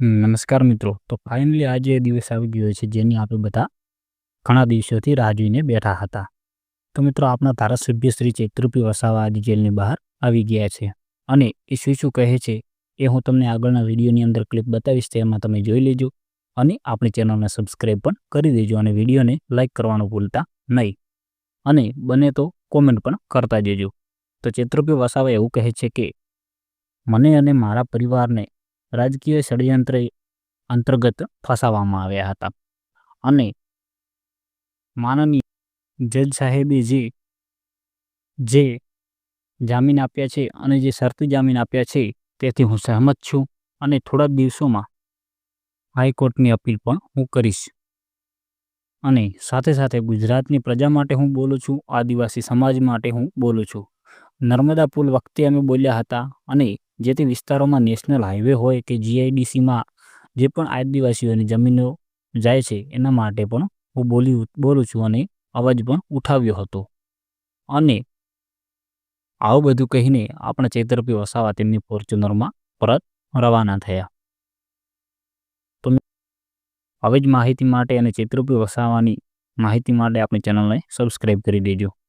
નમસ્કાર મિત્રો. તો ફાઇનલી આજે એ દિવસ આવી ગયો છે જેની આપણે બધા ઘણા દિવસોથી રાહ જોઈને બેઠા હતા. તો મિત્રો, આપણા ધારાસભ્ય શ્રી ચૈત્રપી વસાવા આજે જેલની બહાર આવી ગયા છે. અને એ શું શું કહે છે એ હું તમને આગળના વિડીયોની અંદર ક્લિપ બતાવીશ તેમાં તમે જોઈ લેજો. અને આપણી ચેનલને સબસ્ક્રાઈબ પણ કરી દેજો અને વિડીયોને લાઇક કરવાનું ભૂલતા નહીં. અને બને તો કોમેન્ટ પણ કરતા જજો. તો ચૈત્રપી વસાવા એવું કહે છે કે, મને અને મારા પરિવારને રાજકીય ષડયંત્ર અંતર્ગત ફસાવવામાં આવ્યા હતા. અને માનનીય જજ સાહેબે જે જે જામીન આપ્યા છે અને જે શરતી જામીન આપ્યા છે તેથી હું સહમત છું અને થોડા દિવસોમાં હાઈકોર્ટની અપીલ પણ હું કરીશ. અને સાથે સાથે ગુજરાતની પ્રજા માટે હું બોલું છું, આદિવાસી સમાજ માટે હું બોલું છું. નર્મદા પુલ વખતે અમે બોલ્યા હતા અને જે તે વિસ્તારોમાં નેશનલ હાઈવે હોય કે જીઆઈડીસીમાં જે પણ આદિવાસીઓની જમીનો જાય છે, એના માટે પણ હું બોલી બોલું છું અને અવાજ પણ ઉઠાવ્યો હતો. અને આવું બધું કહીને આપણા ચૈત્રપી વસાવા તેમની ફોર્ચ્યુનરમાં પરત રવાના થયા. તો આવી જ માહિતી માટે અને ચેતરપી વસાવાની માહિતી માટે આપણી ચેનલને સબસ્ક્રાઈબ કરી દેજો.